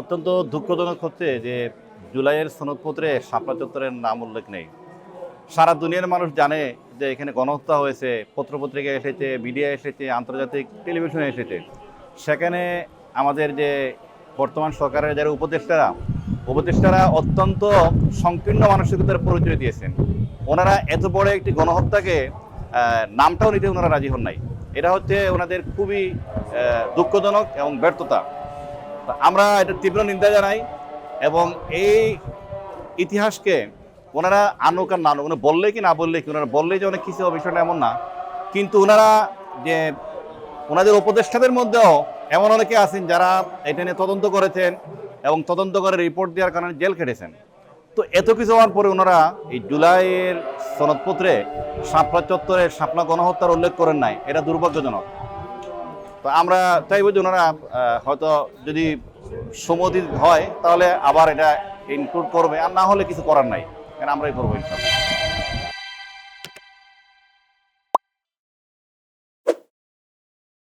অত্যন্ত দুঃখজনক হচ্ছে যে জুলাইয়ের সনদপত্রে শাপলা চত্বরের নাম উল্লেখ নেই। সারা দুনিয়ার মানুষ জানে যে এখানে গণহত্যা হয়েছে, পত্রপত্রিকা এসেছে, মিডিয়া এসেছে, আন্তর্জাতিক টেলিভিশনে এসেছে। সেখানে আমাদের যে বর্তমান সরকারের যারা উপদেষ্টারা উপদেষ্টারা অত্যন্ত সংকীর্ণ মানসিকতার পরিচয় দিয়েছেন। ওনারা এত বড় একটি গণহত্যাকে নামটাও নিতে ওনারা রাজি হন নাই। এটা হচ্ছে ওনাদের খুবই দুঃখজনক এবং ব্যর্থতা। আমরা এটা তীব্র নিন্দা জানাই এবং এই ইতিহাসকে ওনারা আনুক আর না আনুক বললে কি না বললে কি ওনারা বললেই যে অনেক কিছু বিষয়টা এমন না। কিন্তু ওনারা যে ওনাদের উপদেষ্টাদের মধ্যেও এমন অনেকে আছেন যারা এটা নিয়ে তদন্ত করেছেন এবং তদন্ত করে রিপোর্ট দেওয়ার কারণে জেল খেটেছেন। তো এত কিছু হওয়ার পরে ওনারা এই জুলাইয়ের সনদপত্রে শাপলা চত্বরে শাপলা গণহত্যার উল্লেখ করেন নাই, এটা দুর্ভাগ্যজনক। তো আমরা চাইব যে ওনারা হয়তো যদি সমতি হয়, তাহলে আবার এটা ইনক্লুড করবে। আর না হলে কিছু করার নাই। কারণ আমরাই করব, ইনশাল্লাহ।